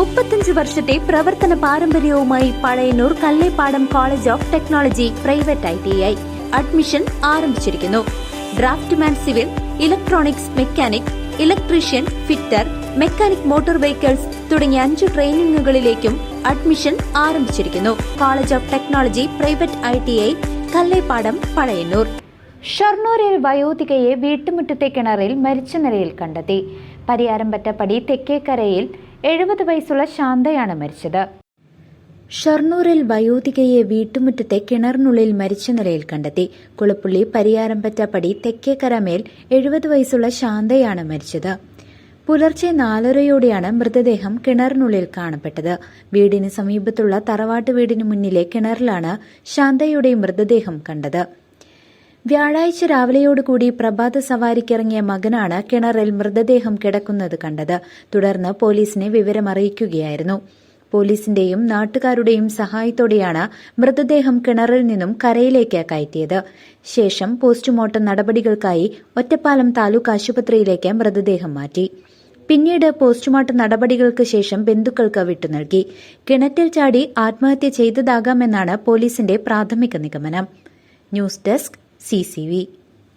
മുപ്പത്തഞ്ച് വർഷത്തെ പ്രവർത്തന പാരമ്പര്യവുമായി Pazhayannur Kallepadam college of technology private I T I. Admission ആരംഭിച്ചിരിക്കുന്നു. Draftsman civil electronics mechanic electrician fitter mechanic motor vehicles തുടങ്ങിയ അഞ്ച് ട്രെയിനിങ്ങുകളിലേക്കും അഡ്മിഷൻ ആരംഭിച്ചിരിക്കുന്നു. College of technology private I T I Kallepadam Pazhayannur. ഷൊർണൂരിൽ വയോധികയെ വീട്ടുമുറ്റത്തെ കിണറിൽ മരിച്ച നിലയിൽ കണ്ടെത്തി. പരിയാരംപറ്റപ്പടി തെക്കേക്കരയിൽ എഴുപത് വയസ്സുള്ള ശാന്തയാണ് മരിച്ചത്. ഷർണൂറിൽ വയോധികയെ വീട്ടുമുറ്റത്തെ കിണറിനുള്ളിൽ മരിച്ച നിലയിൽ കണ്ടെത്തി. കുളപ്പുള്ളി പരിയാരമ്പറ്റപ്പടി തെക്കേക്കര മേൽ എഴുപത് വയസ്സുള്ള ശാന്തയാണ് മരിച്ചത്. പുലർച്ചെ നാലരയോടെയാണ് മൃതദേഹം കിണറിനുള്ളിൽ കാണപ്പെട്ടത്. വീടിന് സമീപത്തുള്ള തറവാട്ട് വീടിന് മുന്നിലെ കിണറിലാണ് ശാന്തയുടെ മൃതദേഹം കണ്ടത്. വ്യാഴാഴ്ച രാവിലെയോടുകൂടി പ്രഭാത സവാരിക്കിറങ്ങിയ മകനാണ് കിണറിൽ മൃതദേഹം കിടക്കുന്നത് കണ്ടത്. തുടർന്ന് പോലീസിനെ വിവരമറിയിക്കുകയായിരുന്നു. പോലീസിന്റെയും നാട്ടുകാരുടെയും സഹായത്തോടെയാണ് മൃതദേഹം കിണറിൽ നിന്നും കരയിലേക്ക് കയറ്റിയത്. ശേഷം പോസ്റ്റ്മോർട്ടം നടപടികൾക്കായി ഒറ്റപ്പാലം താലൂക്ക് ആശുപത്രിയിലേക്ക് മൃതദേഹം മാറ്റി. പിന്നീട് പോസ്റ്റ്മോർട്ടം നടപടികൾക്ക് ശേഷം ബന്ധുക്കൾക്ക് വിട്ടുനൽകി കിണറ്റിൽ ചാടി ആത്മഹത്യ ചെയ്തതാകാമെന്നാണ് പോലീസിന്റെ പ്രാഥമിക നിഗമനം. News desk CCB